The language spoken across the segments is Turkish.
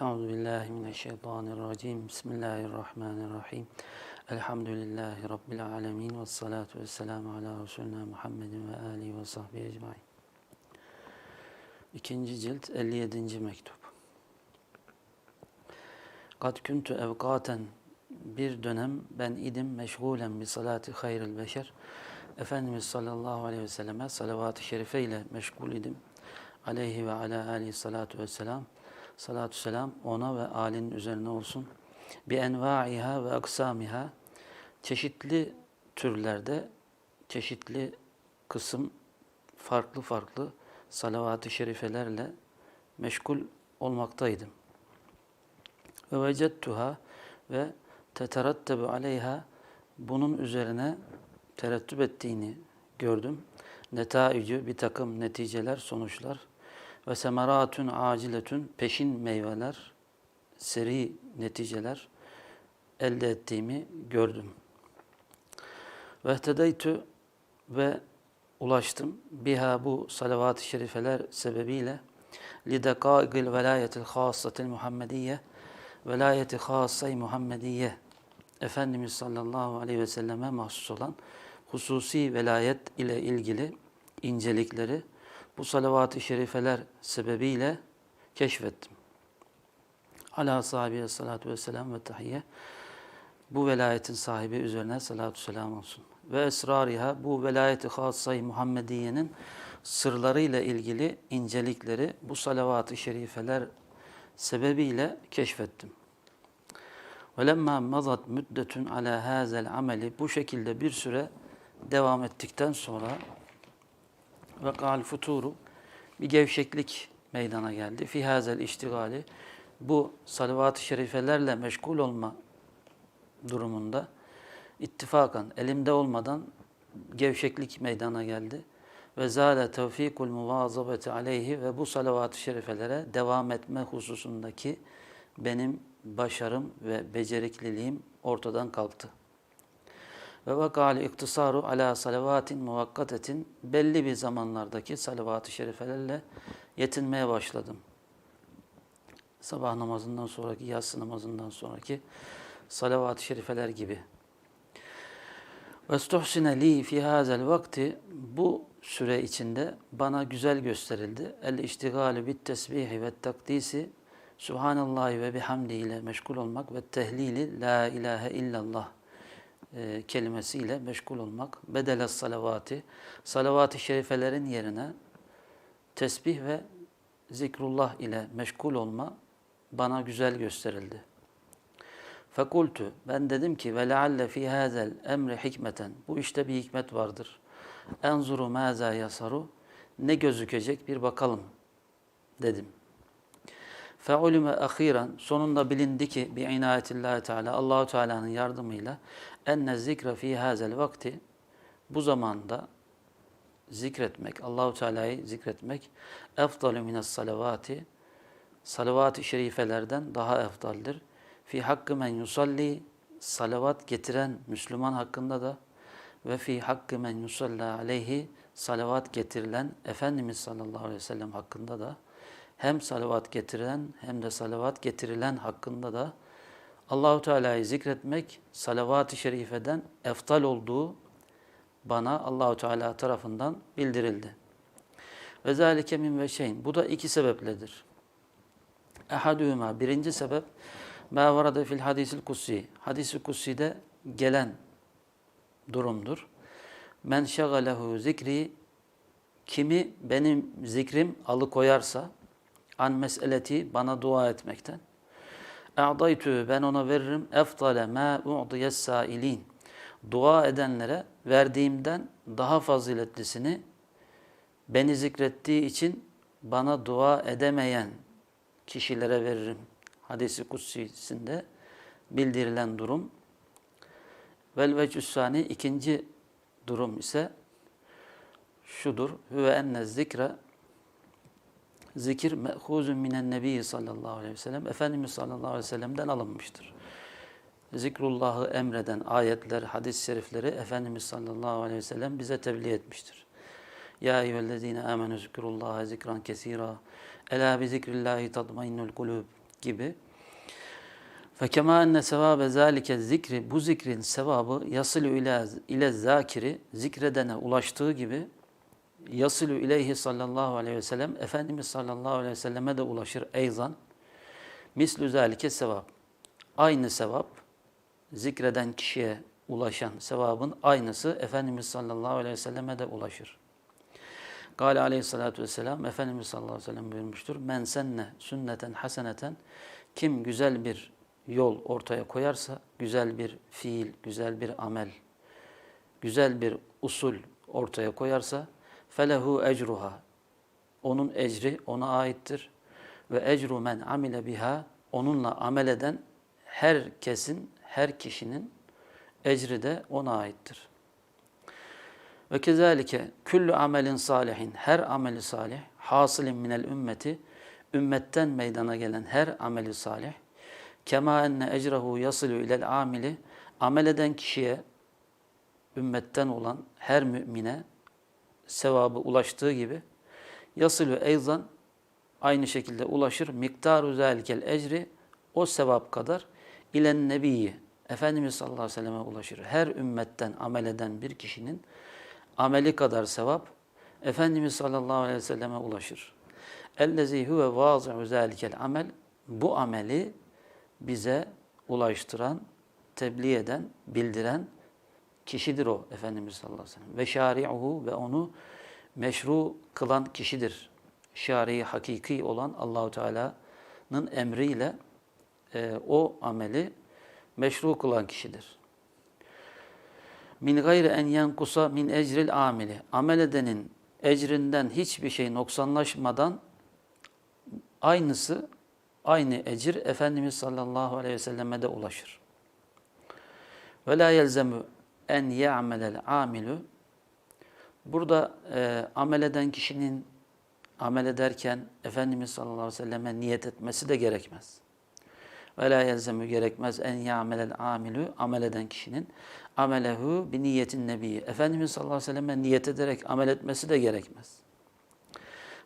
Euzu billahi mineşşeytanirracim. Bismillahirrahmanirrahim. Elhamdülillahi rabbil alamin ve salatu vesselamu ala resulina Muhammedin ve alihi ve sahbihi ecmaîn. İkinci cilt 57. mektup. Kad kuntu evkaten bir dönem ben idim meşgulen bi salati hayril beşer. Efendimiz sallallahu aleyhi ve selleme salavat-ı şerife ile meşgul idim. Aleyhi ve ala alihi salatu vesselam. Salatü selam ona ve alinin üzerine olsun. Bi envaiha ve aksamiha çeşitli türlerde çeşitli kısım farklı farklı salavat-ı şerifelerle meşgul olmaktaydım. Ve vecettuha ve teterattabu aleyha bunun üzerine terettüp ettiğini gördüm. Netaicü bir takım neticeler, sonuçlar ve semeratun aciletün peşin meyveler, seri neticeler elde ettiğimi gördüm. Ve htedeytü ve ulaştım biha bu salavat-ı şerifeler sebebiyle lidekaigil velayetil khassatil Muhammediye velayeti hassay Muhammediye Efendimiz sallallahu aleyhi ve selleme mahsus olan hususi velayet ile ilgili incelikleri bu salavat-ı şerifeler sebebiyle keşfettim. Ala sahibi salatu vesselam ve tahiyye bu velayetin sahibi üzerine salatu selam olsun. Ve esrariha bu velayeti hassay Muhammediye'nin sırlarıyla ilgili incelikleri bu salavat-ı şerifeler sebebiyle keşfettim. وَلَمَّا مَضَتْ müddetun ala hazel ameli bu şekilde bir süre devam ettikten sonra ve kal futuru bir gevşeklik meydana geldi. Fi hazel iştigali bu salavat-ı şerifelerle meşgul olma durumunda ittifakan elimde olmadan gevşeklik meydana geldi. Ve zâle tevfikul muvazabeti aleyhi ve bu salavat-ı şerifelere devam etme hususundaki benim başarım ve becerikliliğim ortadan kalktı. Ve vakali iktisaru ala salavatin muvakkatetin belli bir zamanlardaki salavat-ı şerifelerle yetinmeye başladım. Sabah namazından sonraki, yatsı namazından sonraki salavat-ı şerifeler gibi. Stuhsine li fi hazel vakti bu süre içinde bana güzel gösterildi. El iştigali bit tesbihi ve takdisi Subhanallahi ve bihamdi ile meşgul olmak ve tehlili la ilahe illallah e, kelimesiyle meşgul olmak. Bedele salavati, salavat-ı şerifelerin yerine tesbih ve zikrullah ile meşgul olma bana güzel gösterildi. Fekultu, ben dedim ki ve lealle fi hazel emri hikmeten, bu işte bir hikmet vardır. Enzuru maza yasaru, ne gözükecek bir bakalım dedim. Feulüme ahiren sonunda bilindi ki bi inayetillahi teala Allahu Teala'nın yardımıyla enne zikre fi hazel vakti bu zamanda zikretmek, Allahu Teala'yı zikretmek efdalu mines salavati salavat-ı şerifelerden daha efdaldir. Fi hakkı men yusalli salavat getiren Müslüman hakkında da ve fi hakkı men yusalla aleyhi salavat getirilen Efendimiz sallallahu aleyhi ve sellem hakkında da hem salavat getiren hem de salavat getirilen hakkında da Allahu Teala'yı zikretmek salavat-ı şerifeden eftal olduğu bana Allahu Teala tarafından bildirildi. Zalike min ve şeyin. Bu da iki sebepledir. Ehadühüma birinci sebep ma varada fil hadisil kutsi. Hadis-i kutsi'de gelen durumdur. Men şagalehu zikri kimi benim zikrim alıkoyarsa an meseleti bana dua etmekten. E'daytü ben ona veririm eftale ma u'diyes sailin. Dua edenlere verdiğimden daha faziletlisini beni zikrettiği için bana dua edemeyen kişilere veririm. Hadisi kutsisinde bildirilen durum. Vel vecüssani ikinci durum ise şudur. Hüve enne zikre zikir me'huzun minen nebi sallallahu aleyhi ve sellem Efendimiz sallallahu aleyhi ve sellem'den alınmıştır. Zikrullah'ı emreden ayetler, hadis-i şerifleri Efendimiz sallallahu aleyhi ve sellem bize tebliğ etmiştir. Ya eyyühellezine amenu zikrullaha zikran kesira. Ela bi zikrillahi tatmainnul kulub. gibi. Fekema enne sevabe zalike zikri bu zikrin sevabı yasılu ile ile zakiri zikredene ulaştığı gibi yasılu ileyhi sallallahu aleyhi ve sellem Efendimiz sallallahu aleyhi ve selleme de ulaşır eyzan mislü zalike sevap. Aynı sevap zikreden kişiye ulaşan sevabın aynısı Efendimiz sallallahu aleyhi ve selleme de ulaşır. Gale aleyhissalatü vesselam Efendimiz sallallahu aleyhi ve sellem buyurmuştur. Men senne sünneten haseneten kim güzel bir yol ortaya koyarsa, güzel bir fiil, güzel bir amel, güzel bir usul ortaya koyarsa felehu ecruha. Onun ecri ona aittir. Ve ecru men amile biha. Onunla amel eden herkesin, her kişinin ecri de ona aittir. Ve kezalike küllü amelin salihin. Her ameli salih hasilin minel ümmeti ümmetten meydana gelen her ameli salih. Kema enne ecrahu yasilu ilel amili. Amel eden kişiye ümmetten olan her mümine sevabı ulaştığı gibi yasılü eyzan aynı şekilde ulaşır. Miktaru zalikel ecri o sevap kadar ilen nebiyyi Efendimiz sallallahu aleyhi ve selleme ulaşır. Her ümmetten amel eden bir kişinin ameli kadar sevap Efendimiz sallallahu aleyhi ve selleme ulaşır. Ellezî huve vâzi'u zâlikel amel bu ameli bize ulaştıran, tebliğ eden, bildiren kişidir o Efendimiz sallallahu aleyhi ve sellem. Ve şari'uhu ve onu meşru kılan kişidir. Şari hakiki olan Allahu Teala'nın emriyle e, o ameli meşru kılan kişidir. Min gayri en yenkusa min ecril amili. Amel edenin ecrinden hiçbir şey noksanlaşmadan aynısı, aynı ecir Efendimiz sallallahu aleyhi ve selleme de ulaşır. Ve la yelzemu en ya'melel amilu. Burada e, amel eden kişinin amel ederken Efendimiz sallallahu aleyhi ve selleme niyet etmesi de gerekmez. Ve la yelzemu gerekmez en ya'melel amilu amel eden kişinin amelehu bi niyetin nebi. Efendimiz sallallahu aleyhi ve selleme niyet ederek amel etmesi de gerekmez.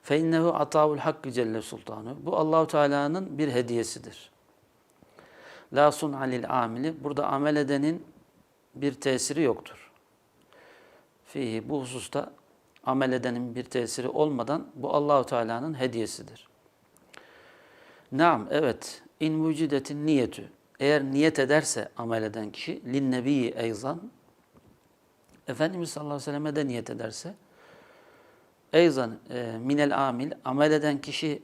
Fe innehu atavul hakkı celle sultanu. Bu Allahu Teala'nın bir hediyesidir. La sun alil amili. Burada amel edenin bir tesiri yoktur. Fihi bu hususta amel edenin bir tesiri olmadan bu Allahu Teala'nın hediyesidir. Naam evet in vücidetin niyetü eğer niyet ederse amel eden kişi lin nebiyi eyzan Efendimiz sallallahu aleyhi ve selleme de niyet ederse eyzan e, minel amil amel eden kişi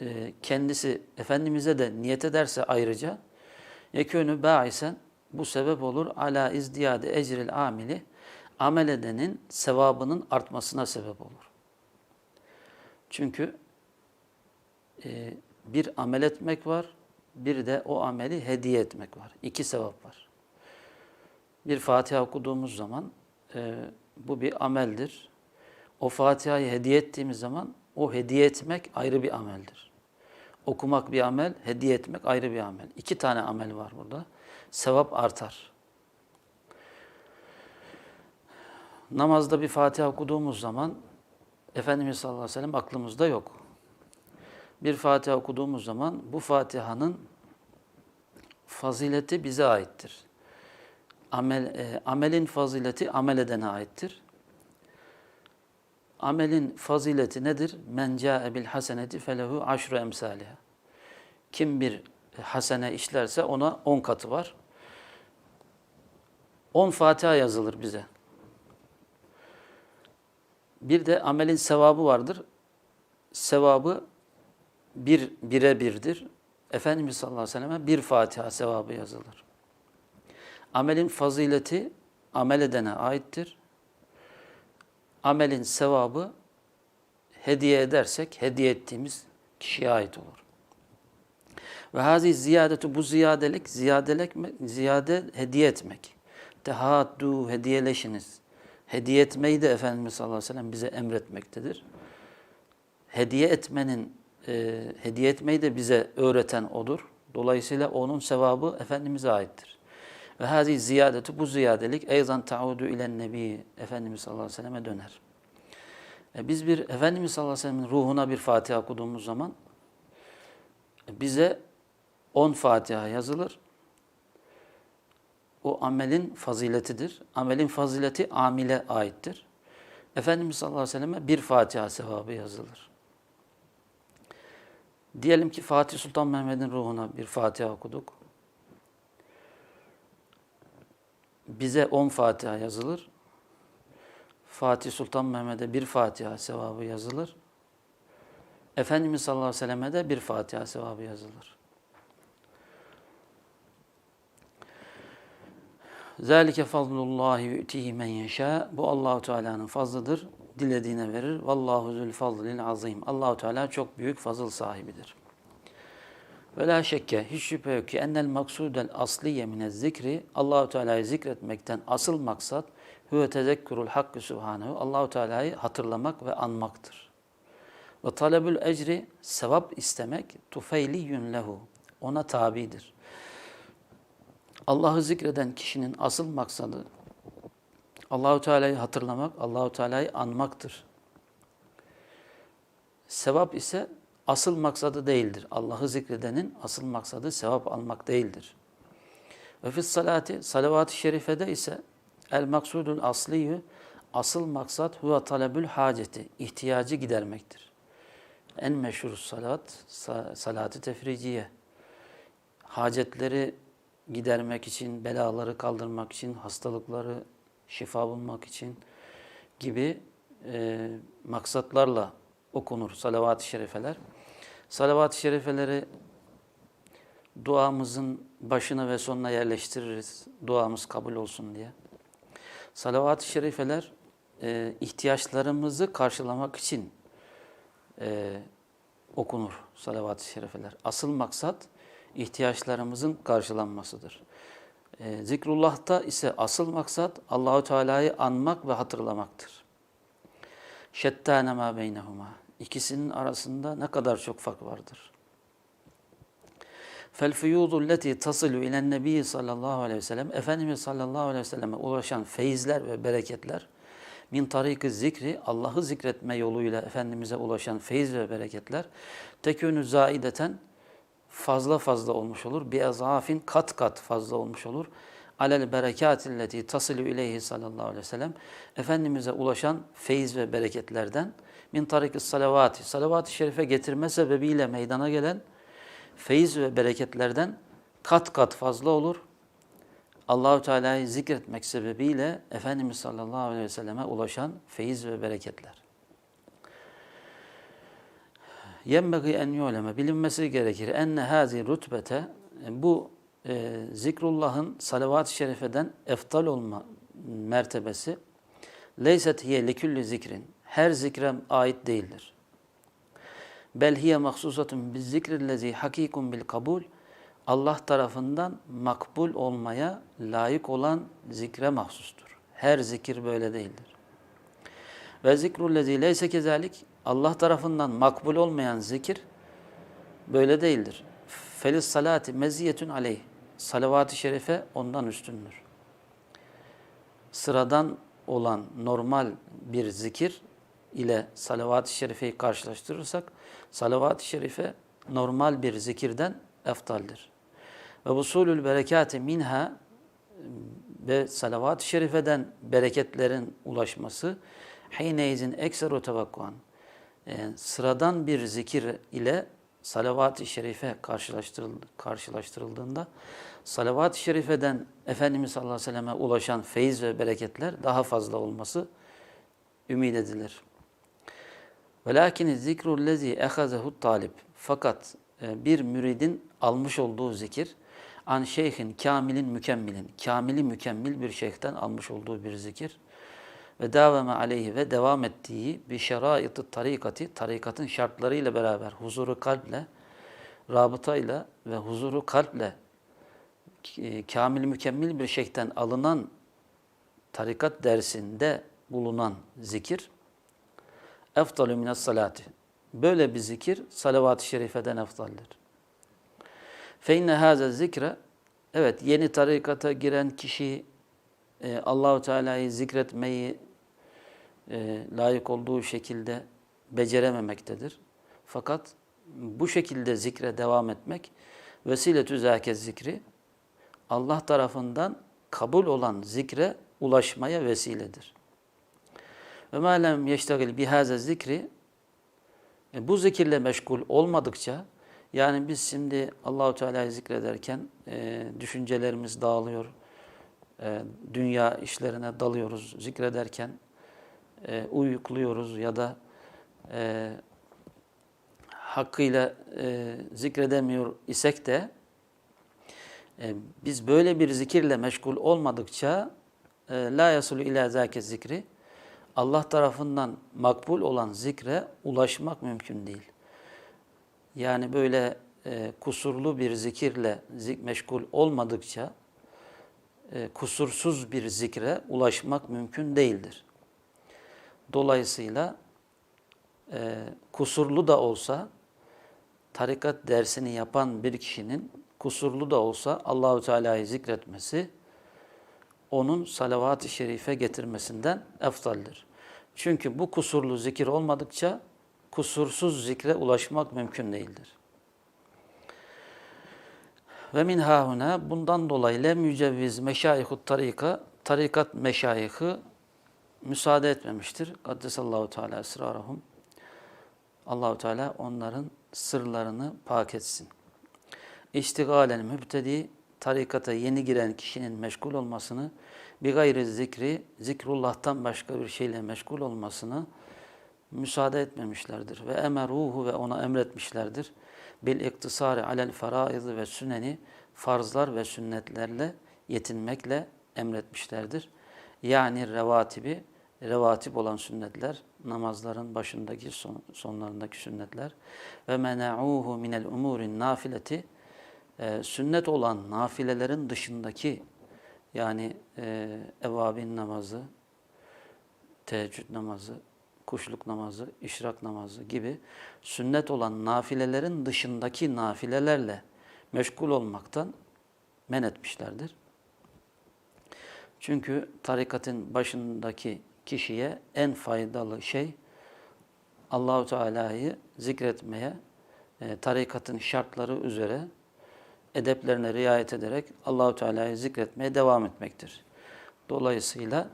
e, kendisi Efendimiz'e de niyet ederse ayrıca yekûnü bâisen bu sebep olur ala izdiyade ecril amili amel edenin sevabının artmasına sebep olur. Çünkü e, bir amel etmek var, bir de o ameli hediye etmek var. İki sevap var. Bir Fatiha okuduğumuz zaman e, bu bir ameldir. O Fatiha'yı hediye ettiğimiz zaman o hediye etmek ayrı bir ameldir. Okumak bir amel, hediye etmek ayrı bir amel. İki tane amel var burada. Sevap artar. Namazda bir Fatiha okuduğumuz zaman Efendimiz sallallahu aleyhi ve sellem aklımızda yok. Bir Fatiha okuduğumuz zaman bu Fatiha'nın fazileti bize aittir. Amel, e, amelin fazileti amel edene aittir. Amelin fazileti nedir? Men ca'e bil haseneti felehu aşru emsaliha. Kim bir hasene işlerse ona on katı var. On Fatiha yazılır bize. Bir de amelin sevabı vardır. Sevabı bir bire birdir. Efendimiz sallallahu aleyhi ve selleme bir Fatiha sevabı yazılır. Amelin fazileti amel edene aittir. Amelin sevabı hediye edersek hediye ettiğimiz kişiye ait olur. Ve hazi ziyadetu bu ziyadelik, ziyadelik, ziyade hediye etmek. Tehaddu hediyeleşiniz. Hediye etmeyi de Efendimiz sallallahu aleyhi ve sellem bize emretmektedir. Hediye etmenin, e, hediye etmeyi de bize öğreten odur. Dolayısıyla onun sevabı Efendimiz'e aittir. Ve hazi ziyadetu bu ziyadelik eyzan taudu ilen nebi Efendimiz sallallahu aleyhi ve selleme döner. E biz bir Efendimiz sallallahu aleyhi ve sellem'in ruhuna bir Fatiha okuduğumuz zaman bize 10 Fatiha yazılır. O amelin faziletidir. Amelin fazileti amile aittir. Efendimiz sallallahu aleyhi ve selleme bir Fatiha sevabı yazılır. Diyelim ki Fatih Sultan Mehmet'in ruhuna bir Fatiha okuduk. Bize 10 Fatiha yazılır. Fatih Sultan Mehmet'e bir Fatiha sevabı yazılır. Efendimiz sallallahu aleyhi ve selleme de bir Fatiha sevabı yazılır. Zalike fazlullahi yu'tihi men yasha. Bu Allahu Teala'nın fazlıdır. Dilediğine verir. Vallahu zul fazlil azim. Allahu Teala çok büyük fazıl sahibidir. Ve la şekke hiç şüphe yok ki ennel maksudel asliye minez zikri Allahu Teala'yı zikretmekten asıl maksat huve tezekkurul hakkı subhanehu Allahu Teala'yı hatırlamak ve anmaktır. Ve talebül ecri sevap istemek tufeyliyyün lehu ona tabidir. Allah'ı zikreden kişinin asıl maksadı Allahu Teala'yı hatırlamak, Allahu Teala'yı anmaktır. Sevap ise asıl maksadı değildir. Allah'ı zikredenin asıl maksadı sevap almak değildir. Ve fis salati, salavat-ı şerifede ise el maksudul asliyyü, asıl maksat huve talebül haceti, ihtiyacı gidermektir. En meşhur salat, salat-ı tefriciye. Hacetleri gidermek için, belaları kaldırmak için, hastalıkları şifa bulmak için gibi e, maksatlarla okunur salavat-ı şerifeler. Salavat-ı şerifeleri duamızın başına ve sonuna yerleştiririz. Duamız kabul olsun diye. Salavat-ı şerifeler e, ihtiyaçlarımızı karşılamak için e, okunur salavat-ı şerifeler. Asıl maksat ihtiyaçlarımızın karşılanmasıdır. E, zikrullah'ta ise asıl maksat Allahu Teala'yı anmak ve hatırlamaktır. Şettâne mâ beynehumâ. İkisinin arasında ne kadar çok fark vardır. Fuyudu leti tasilu ilen nebi sallallahu aleyhi ve sellem Efendimiz sallallahu aleyhi ve selleme ulaşan feyizler ve bereketler min tariki zikri Allah'ı zikretme yoluyla Efendimiz'e ulaşan feyiz ve bereketler tekünü zaideten fazla fazla olmuş olur. Bir azafin kat kat fazla olmuş olur. Alel berekatilleti tasilu ileyhi sallallahu aleyhi ve sellem Efendimiz'e ulaşan feyiz ve bereketlerden min tarikis salavati salavat-ı şerife getirme sebebiyle meydana gelen feyiz ve bereketlerden kat kat fazla olur. Allahu Teala'yı zikretmek sebebiyle Efendimiz sallallahu aleyhi ve selleme ulaşan feyiz ve bereketler. Yenbegi en yuleme bilinmesi gerekir. Enne hazi rutbete bu e, zikrullah'ın salavat-ı şerifeden eftal olma mertebesi leyset hiye likülli zikrin her zikre ait değildir. Bel hiye mahsusatun biz zikrillezi hakikun bil kabul Allah tarafından makbul olmaya layık olan zikre mahsustur. Her zikir böyle değildir. Ve zikrullezi leyse kezalik Allah tarafından makbul olmayan zikir böyle değildir. Felis salati meziyetün aleyh. Salavat-ı şerife ondan üstündür. Sıradan olan normal bir zikir ile salavat-ı şerifeyi karşılaştırırsak salavat-ı şerife normal bir zikirden eftaldir. Ve usulül berekati minha ve salavat-ı şerifeden bereketlerin ulaşması hiyneyizin ekseru tevakkuan yani sıradan bir zikir ile salavat-ı şerife karşılaştırıldığında salavat-ı şerifeden Efendimiz sallallahu aleyhi ve selleme ulaşan feyiz ve bereketler daha fazla olması ümit edilir. Velakin zikru lezi ehazehu talib. Fakat e, bir müridin almış olduğu zikir an şeyhin kamilin mükemmilin, kamili mükemmel bir şeyhten almış olduğu bir zikir ve davame aleyhi ve devam ettiği bir şeraitı tarikati, tarikatın şartlarıyla beraber huzuru kalple, rabıtayla ve huzuru kalple e, kamil mükemmel bir şeyhten alınan tarikat dersinde bulunan zikir eftalü minas salati. Böyle bir zikir salavat-ı şerifeden eftaldir. Fe inne haze zikre evet yeni tarikata giren kişi e, Allahu Teala'yı zikretmeyi e, layık olduğu şekilde becerememektedir. Fakat bu şekilde zikre devam etmek vesile zâke zikri Allah tarafından kabul olan zikre ulaşmaya vesiledir. Ve ma lem yeştagil bihaze zikri e, bu zikirle meşgul olmadıkça yani biz şimdi Allahu Teala'yı zikrederken e, düşüncelerimiz dağılıyor. E, dünya işlerine dalıyoruz zikrederken e, uyukluyoruz ya da e, hakkıyla e, zikredemiyor isek de e, biz böyle bir zikirle meşgul olmadıkça e, la yasulu ila zâke zikri Allah tarafından makbul olan zikre ulaşmak mümkün değil. Yani böyle e, kusurlu bir zikirle zik meşgul olmadıkça e, kusursuz bir zikre ulaşmak mümkün değildir. Dolayısıyla e, kusurlu da olsa tarikat dersini yapan bir kişinin kusurlu da olsa Allahu Teala'yı zikretmesi onun salavat-ı şerife getirmesinden eftaldir. Çünkü bu kusurlu zikir olmadıkça kusursuz zikre ulaşmak mümkün değildir. Ve min hahuna bundan dolayı lem yücevviz meşayihut tarika tarikat meşayihi müsaade etmemiştir. Kaddesallahu teala esrarahum. Allahu Teala onların sırlarını pak etsin. İstigalen mübtedi tarikata yeni giren kişinin meşgul olmasını bir gayri zikri zikrullah'tan başka bir şeyle meşgul olmasını müsaade etmemişlerdir ve emeruhu ve ona emretmişlerdir. Bil iktisari alel faraiz ve süneni farzlar ve sünnetlerle yetinmekle emretmişlerdir. Yani revatibi revatip olan sünnetler, namazların başındaki son, sonlarındaki sünnetler ve mena'uhu minel umurin nafileti e, sünnet olan nafilelerin dışındaki yani e, evabin namazı, teheccüd namazı, kuşluk namazı, işrak namazı gibi sünnet olan nafilelerin dışındaki nafilelerle meşgul olmaktan men etmişlerdir. Çünkü tarikatın başındaki kişiye en faydalı şey Allahu Teala'yı zikretmeye, e, tarikatın şartları üzere edeplerine riayet ederek Allahu Teala'yı zikretmeye devam etmektir. Dolayısıyla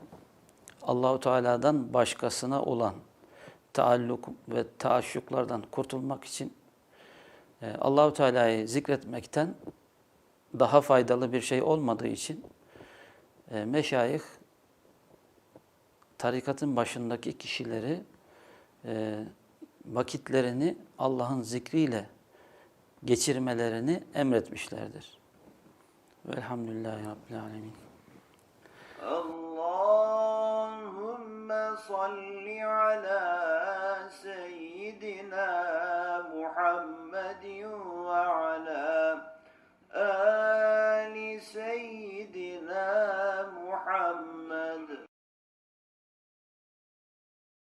Allahu Teala'dan başkasına olan taalluk ve taaşşuklardan kurtulmak için e, Allahu Teala'yı zikretmekten daha faydalı bir şey olmadığı için e, meşayih tarikatın başındaki kişileri e, vakitlerini Allah'ın zikriyle geçirmelerini emretmişlerdir. Velhamdülillahi Rabbil Alemin. Allahümme salli ala seyyidina Muhammedin ve ala